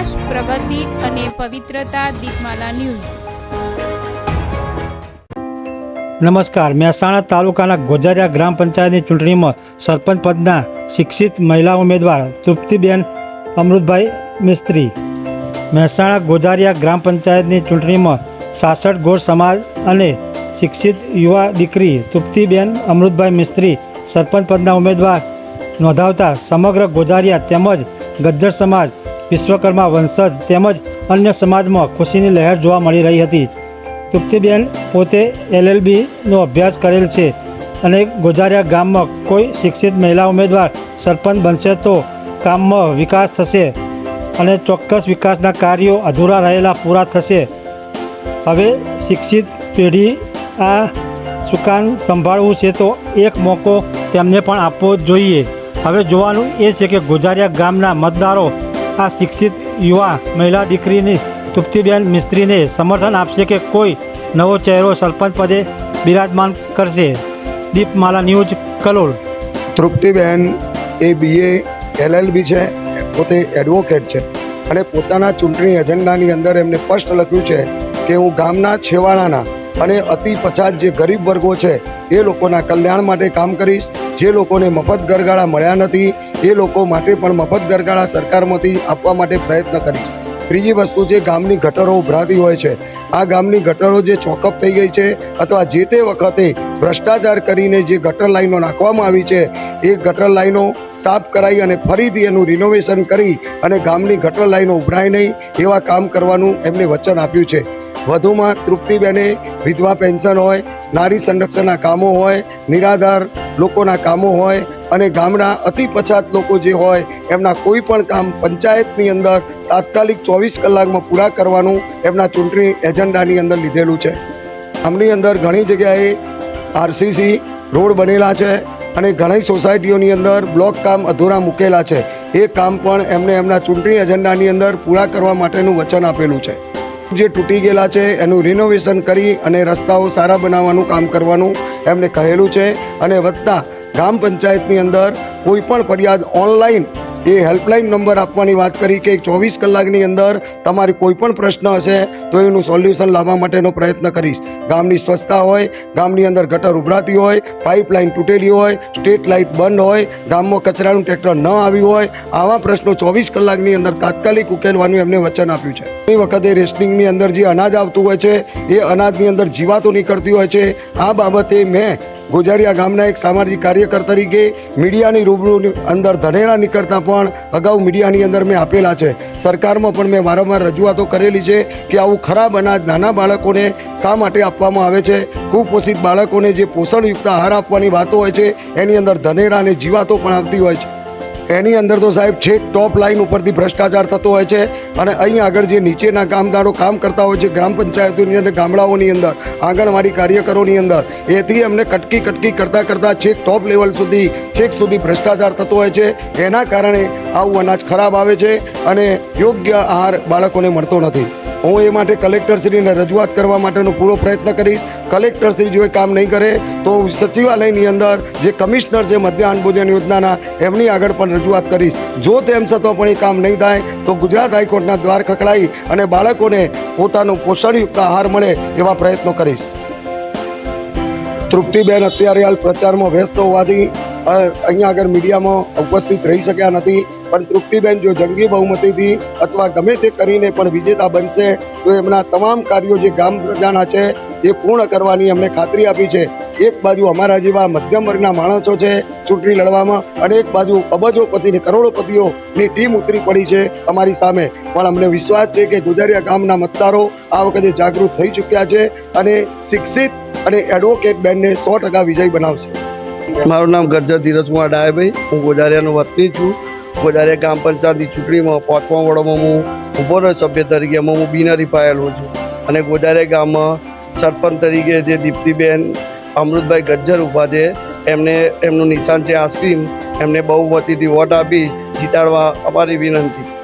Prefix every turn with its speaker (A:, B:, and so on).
A: વિકાસ પ્રગતિ અને પવિત્રતા દીપમાલા ન્યૂઝ.
B: નમસ્કાર. મહેસાણા તાલુકાના ગોજારિયા ગ્રામ પંચાયતની ચૂંટણીમાં સરપંચ પદના શિક્ષિત મહિલા ઉમેદવાર તૃપ્તિબેન અમૃતભાઈ મિસ્ત્રી. મહેસાણા ગોજારિયા ગ્રામ પંચાયતની ચૂંટણીમાં સાસઠ ગોળ સમાજ અને શિક્ષિત યુવા દીકરી તૃપ્તિબેન અમૃતભાઈ મિસ્ત્રી સરપંચ પદના ઉમેદવાર નોંધાવતા સમગ્ર ગોજારિયા તેમજ ગજ્જર સમાજ વિશ્વકર્મા વંશજ તેમજ અન્ય સમાજમાં ખુશીની લહેર જોવા મળી રહી હતી. તૃપ્તિબેન પોતે એલએલબીનો અભ્યાસ કરેલ છે અને ગોજારિયા ગામમાં કોઈ શિક્ષિત મહિલા ઉમેદવાર સરપંચ બનશે તો ગામમાં વિકાસ થશે અને ચોક્કસ વિકાસના કાર્યો અધૂરા રહેલા પૂરા થશે. હવે શિક્ષિત પેઢી આ સુકાન સંભાળવું છે તો એક મોકો તેમને પણ આપવો જોઈએ. હવે જોવાનું એ છે કે ગોજારિયા ગામના મતદારો આ શિક્ષિત યુવા મહિલા દીકરીની તૃપ્તિબેન મિસ્ત્રીને સમર્થન આપશે કે કોઈ નવો ચહેરો સરપંચ પદે બિરાજમાન કરશે. દીપમાલા ન્યૂઝ, કલોલ.
C: તૃપ્તિબેન એ બીએ એલએલબી છે. પોતે એડવોકેટ છે. અને પોતાના ચૂંટણી એજન્ડાની અંદર એમને સ્પષ્ટ લખ્યું છે કે હું ગામના છેવાડાના અને અતિ પછાત જે ગરીબ વર્ગો છે, એ લોકોના કલ્યાણ માટે કામ કરીશ. જે લોકોને મફત ગરગાળા મળ્યા નથી, એ લોકો માટે પણ મફત ગરગાળા સરકારમાંથી આપવા માટે પ્રયત્ન કરીશ. ત્રીજી વસ્તુ જે ગામની ગટરો ઉભરાતી હોય છે, આ ગામની ગટરો જે ચોકઅપ થઈ ગઈ છે, અથવા જે તે વખતે ભ્રષ્ટાચાર કરીને જે ગટર લાઈનો નાખવામાં આવી છે, એ ગટર લાઈનો સાફ કરાવી અને ફરીથી એનું રિનોવેશન કરી અને ગામની ગટર લાઈનો ઉભરાય નહીં, એવા કામ કરવાનું એમને વચન આપ્યું છે. વધુમાં તૃપ્તિબેને વિધવા પેન્શન હોય, નારી સંરક્ષણના કામો હોય, નિરાધાર લોકોના કામો હોય અને ગામના અતિ પછાત લોકો જે હોય, એમના કોઈ પણ કામ પંચાયતની અંદર તાત્કાલિક ચોવીસ કલાકમાં પૂરા કરવાનું એમના ચૂંટણી એજન્ડાની અંદર લીધેલું છે. ગામની અંદર ઘણી જગ્યાએ આરસીસી રોડ બનેલા છે અને ઘણી સોસાયટીઓની અંદર બ્લોક કામ અધૂરા મૂકેલા છે. એ કામ પણ એમને એમના ચૂંટણી એજન્ડાની અંદર પૂરા કરવા માટેનું વચન આપેલું છે. જે તૂટી ગયેલા છે, એનું રિનોવેશન કરી અને રસ્તાઓ સારા બનાવવાનું કામ કરવાનું એમને કહેલું છે. અને વધતા ગ્રામ પંચાયતની અંદર કોઈ પણ ફરિયાદ ઓનલાઈન એ હેલ્પલાઇન નંબર આપવાની વાત કરી કે ચોવીસ કલાકની અંદર તમારી કોઈ પણ પ્રશ્ન હશે તો એનું સોલ્યુશન લાવવા માટેનો પ્રયત્ન કરીશ. ગામની સ્વચ્છતા હોય, ગામની અંદર ગટર ઉભરાતી હોય પાઇપલાઇન તૂટેલી હોય સ્ટ્રીટ લાઇટ બંધ હોય, ગામમાં કચરાનું ટ્રેક્ટર ન આવ્યું હોય, આવા પ્રશ્નો ચોવીસ કલાકની અંદર તાત્કાલિક ઉકેલવાનું એમને વચન આપ્યું છે. એ વખતે રેશનિંગની અંદર જે અનાજ આવતું હોય છે, એ અનાજની અંદર જીવાતો નીકળતી હોય છે. આ બાબતે મેં ગોજારિયા ગામના એક સામાજિક કાર્યકર તરીકે મીડિયાની રૂબરૂ અંદર ધનેરા નીકળતા પણ અગાઉ મીડિયાની અંદર મેં આપેલા છે. સરકારમાં પણ મેં વારંવાર રજૂઆતો કરેલી છે કે આવું ખરાબ અનાજ નાના બાળકોને શા માટે આપવામાં આવે છે? કુપોષિત બાળકોને જે પોષણયુક્ત આહાર આપવાની વાતો હોય છે, એની અંદર ધનેરા અને જીવાતો પણ આવતી હોય છે. એની અંદર તો સાહેબ છેક ટોપ લાઈન ઉપરથી ભ્રષ્ટાચાર થતો હોય છે અને અહીં આગળ જે નીચેના કામદારો કામ કરતા હોય છે, ગ્રામ પંચાયતોની અંદર, ગામડાઓની અંદર, આંગણવાડી કાર્યકરોની અંદર, એથી એમને કટકી કટકી કરતાં કરતાં છેક ટોપ લેવલ સુધી, છેક સુધી ભ્રષ્ટાચાર થતો હોય છે. એના કારણે આવું અનાજ ખરાબ આવે છે અને યોગ્ય આહાર બાળકોને મળતો નથી. હું એ માટે કલેક્ટરશ્રીને રજૂઆત કરવા માટેનો પૂરો પ્રયત્ન કરીશ. કલેક્ટરશ્રી જો એ કામ નહીં કરે, તો સચિવાલયની અંદર જે કમિશનર છે મધ્યાહન ભોજન યોજનાના, એમની આગળ પણ રજૂઆત કરીશ. જો તેમ છતાં પણ એ કામ નહીં થાય, તો ગુજરાત હાઈકોર્ટના દ્વાર ખખડાઈ અને બાળકોને પોતાનું પોષણયુક્ત આહાર મળે એવા પ્રયત્નો કરીશ. તૃપ્તિબેન અત્યારે હાલ પ્રચારમાં વ્યસ્ત હોવાથી અહીંયા આગળ મીડિયામાં ઉપસ્થિત રહી શક્યા નથી. પણ તૃપ્તિબેન જો જંગી બહુમતીથી અથવા ગમે તે કરીને પણ વિજેતા બનશે, તો એમના તમામ કાર્યો જે ગામ પ્રજાના છે, એ પૂર્ણ કરવાની અમને ખાતરી આપી છે. એક બાજુ અમારા જેવા મધ્યમ વર્ગના માણસો છે ચૂંટણી લડવામાં, અને એક બાજુ અબજોપતિની કરોડોપતિઓની ટીમ ઉતરી પડી છે અમારી સામે. પણ અમને વિશ્વાસ છે કે ગુજારિયા ગામના મતદારો આ વખતે જાગૃત થઈ ચૂક્યા છે અને શિક્ષિત અને એડવોકેટ બેનને સો ટકા વિજય બનાવશે.
D: મારું નામ ગજ્જર ધીરજકુમાર ડાયાભાઈ. હું ગોજારિયાનો વતની છું. ગોજારિયા ગ્રામ પંચાયતની ચૂંટણીમાં પાંચમા વડોમાં હું ઊભો રહ્યો, સભ્ય તરીકે. એમાં હું બિનહરી પાયેલો છું. અને ગોજારિયા ગામમાં સરપંચ તરીકે જે દીપ્તિબેન અમૃતભાઈ ગજ્જર ઊભા છે, એમને એમનું નિશાન છે આઈસ્ક્રીમ. એમને બહુ વતીથી વોટ આપી જીતાડવા અમારી વિનંતી.